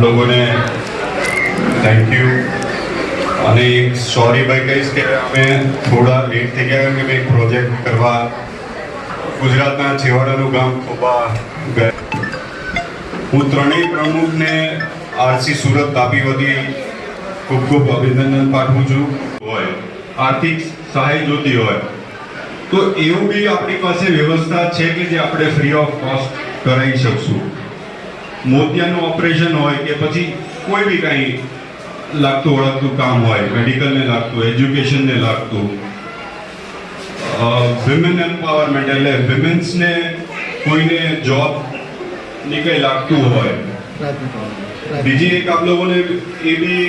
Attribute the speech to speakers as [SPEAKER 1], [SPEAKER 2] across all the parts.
[SPEAKER 1] લોકોને thank you અને એક સોરી ભાઈ કહીશ કે અમે થોડા લેટ થઈ ગયા કે એક પ્રોજેક્ટ કરવા ગુજરાતના છેવાડાનું ગામ ખોબા ગયા. હું ત્રણેય પ્રમુખને આરસી સુરત તાપી વતી ખૂબ ખૂબ અભિનંદન પાઠવું છું. હોય, આર્થિક સહાય જોતી હોય, તો એવું બી આપણી પાસે વ્યવસ્થા છે કે જે આપણે ફ્રી ઓફ કોસ્ટ કરાવી શકશું. મોતિયાનું ઓપરેશન હોય કે પછી કોઈ બી કાંઈ લાગતું, વળગતું કામ હોય મેડિકલને લાગતું એજ્યુકેશનને લાગતું વિમેન એમ્પાવરમેન્ટ એટલે વિમેન્સને કોઈને જોબની કંઈ લાગતું હોય. બીજી એક આપ લોકોને એ બી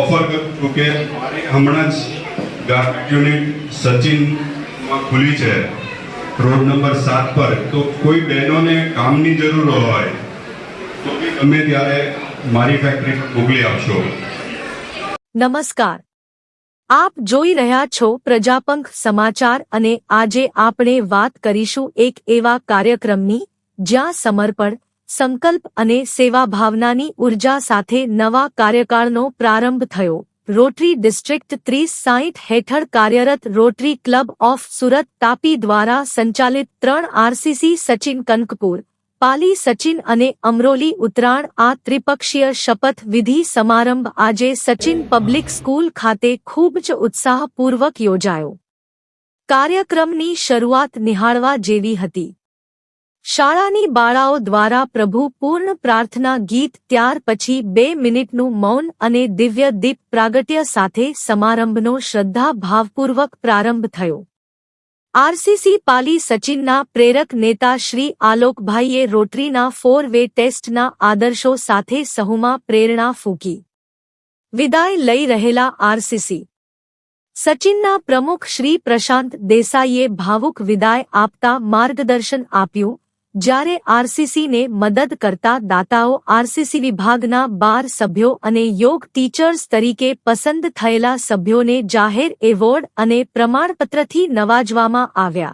[SPEAKER 1] ઓફર કરું કે હમણાં જ ગાર્મેન્ટ યુનિટ સચિનમાં ખુલી છે. રોડ નંબર સાત પર. તો કોઈ બહેનોને કામની જરૂર હોય, તો ગમે ત્યારે મારી ફેક્ટરી મોકલી આપશો.
[SPEAKER 2] નમસ્કાર. આપ જોઈ રહ્યા છો પ્રજાપંખ સમાચાર અને આજે આપણે વાત કરીશું એક એવા કાર્યક્રમની, જ્યાં સમર્પણ, સંકલ્પ અને સેવાભાવનાની ઊર્જા સાથે નવા કાર્યકાળનો પ્રારંભ થયો. રોટરી ડિસ્ટ્રિક્ટ ત્રીસ સાહીઠ હેઠળ કાર્યરત rotary club of Surat Tapi દ્વારા સંચાલિત ત્રણ આરસીસી સચિન કનકપુર પાલી સચિન અને અમરોલી ઉત્તરાયણ આ ત્રિપક્ષીય શપથ વિધિ સમારંભ આજે સચિન પબ્લિક સ્કૂલ ખાતે ખૂબ જ ઉત્સાહપૂર્વક યોજાયો. કાર્યક્રમની શરૂઆત નિહાળવા જેવી હતી. શાળાની બાળાઓ દ્વારા પ્રભુ પૂર્ણ પ્રાર્થના ગીત ત્યાર પછી બે મિનિટનું મૌન અને દિવ્ય દીપ પ્રાગટ્ય સાથે સમારંભનો શ્રદ્ધા ભાવપૂર્વક પ્રારંભ થયો. આરસીસી પાલી સચિનના પ્રેરક નેતા શ્રી આલોકભાઈએ રોટરીના ફોર વે ટેસ્ટના આદર્શો સાથે સહુમાં પ્રેરણા ફૂંકી. વિદાય લઈ રહેલા આરસીસી. સચિનના પ્રમુખ શ્રી પ્રશાંત દેસાઈએ ભાવુક વિદાય આપતા માર્ગદર્શન આપ્યું જ્યારે આરસીસીને મદદ કરતા દાતાઓ આરસીસી વિભાગના બાર સભ્યો અને યોગ ટીચર્સ તરીકે પસંદ થયેલા સભ્યોને જાહેર એવોર્ડ અને પ્રમાણપત્રથી નવાજવામાં આવ્યા.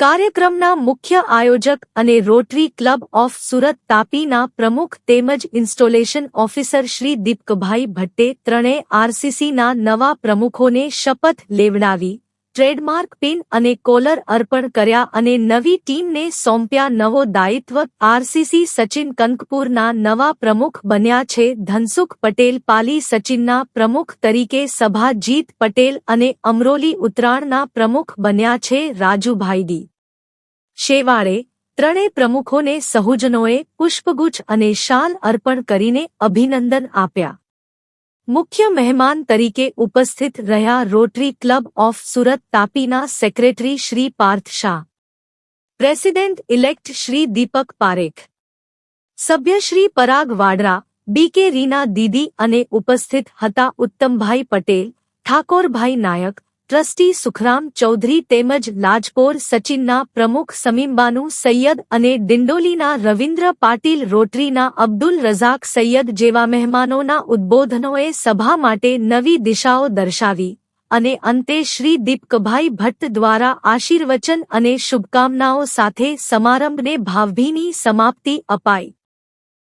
[SPEAKER 2] કાર્યક્રમના મુખ્ય આયોજક અને રોટરી ક્લબ ઓફ સુરત તાપીના પ્રમુખ તેમજ ઇન્સ્ટોલેશન ઓફિસર શ્રી દીપકભાઈ ભટ્ટે ત્રણેય આરસીસીના નવા પ્રમુખોને શપથ લેવડાવી. ટ્રેડમાર્ક પિન અને કોલર અર્પણ કર્યા અને નવી ટીમને સોંપ્યા નવો દાયિત્વ આરસીસી સચિન કંકપુરના નવા પ્રમુખ બન્યા છે ધનસુખ પટેલ પાલી સચિનના પ્રમુખ તરીકે સભાજીત પટેલ અને અમરોલી ઉત્તરાયણના પ્રમુખ બન્યા છે રાજુભાઈ ડી. શેવાળે ત્રણેય પ્રમુખોને સહુજનોએ પુષ્પગુચ્છ અને શાલ અર્પણ કરીને અભિનંદન આપ્યા. મુખ્ય મહેમાન તરીકે ઉપસ્થિત રહ્યા rotary club of Surat તાપીના secretary Shri Parth Shah president elect Shri Deepak Parekh સભ્ય શ્રી પરાગ વાડરા બીકે રીના દીદી અને ઉપસ્થિત હતા ઉત્તમભાઈ પટેલ ઠાકોરભાઈ નાયક ટ્રસ્ટી સુખરામ ચૌધરી તેમજ લાજપોર સચિનના પ્રમુખ સમીમબાનુ સૈયદ અને ડિંડોલીના રવિન્દ્ર પાટીલ રોટરીના અબ્દુલ રઝાક સૈયદ જેવા મહેમાનોના ઉદ્બોધનોએ સભા માટે નવી દિશાઓ દર્શાવી અને અંતે શ્રી દીપકભાઈ ભટ્ટ દ્વારા આશીર્વચન અને શુભકામનાઓ સાથે સમારંભને ભાવભીની સમાપ્તિ અપાઈ.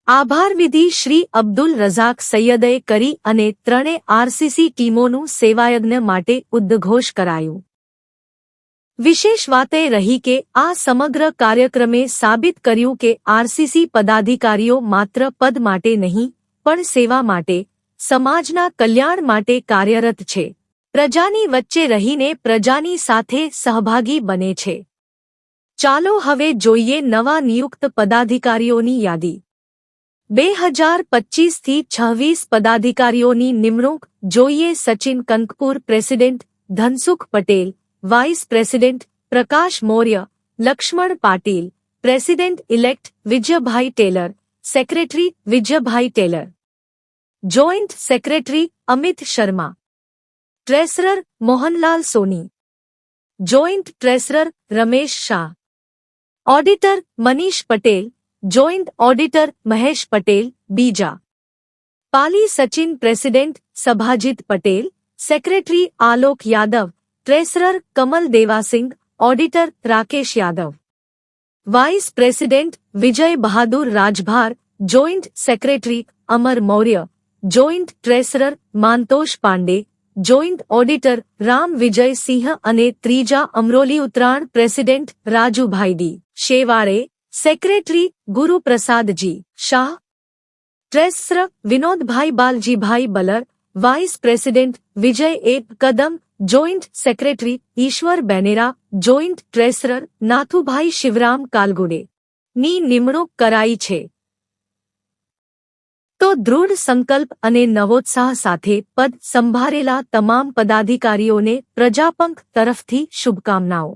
[SPEAKER 2] આભાર વિધિ શ્રી અબ્દુલ રઝાક સૈયદે કરી અને ત્રણે આરસીસી ટીમોનું સેવાયજ્ઞ માટે ઉદ્ઘોષ કરાયું. વિશેષ વાતે રહી કે આ સમગ્ર કાર્યક્રમે સાબિત કર્યું કે આરસીસી પદાધિકારીઓ માત્ર પદ માટે નહીં, પણ સેવા માટે, સમાજના કલ્યાણ માટે કાર્યરત છે. પ્રજાની વચ્ચે રહીને પ્રજાની સાથે સહભાગી બને છે. ચાલો હવે જોઈએ નવા નિયુક્ત પદાધિકારીઓની યાદી. બે હજાર પચીસથી છવ્વીસ પદાધિકારીઓની નિમણૂક જોઈએ Sachin Kankpur president, Dhansukh Patel, vice president, Prakash Maurya, Laxman Patil, president elect Vijaybhai Tailor, secretary Vijaybhai Tailor. Joint secretary Amit Sharma. Treasurer Mohanlal Soni. Joint treasurer Ramesh Shah. Auditor Manish Patel. Joint auditor Mahesh Patel બીજા Pali Sachin president Sabhajit Patel secretary Alok Yadav treasurer Kamal Devasing auditor Rakesh Yadav vice president Vijay Bahadur Rajbhar joint secretary Amar Maurya joint treasurer Mantosh Pandey joint auditor Ram Vijay Singh અને ત્રીજા Amroli Utran president Rajubhai D Shewale secretary Guruprasadji Shah treasurer Vinodbhai Baljibhai Balar vice president Vijay A Kadam joint secretary Ishwar Benera joint treasurer Nathubhai Shivram Kalgude ની નિમણૂક કરાઈ છે તો દૃઢ સંકલ્પ અને નવોત્સાહ સાથે પદ સંભાળેલા તમામ પદાધિકારીઓને પ્રજાપંખ તરફથી શુભકામનાઓ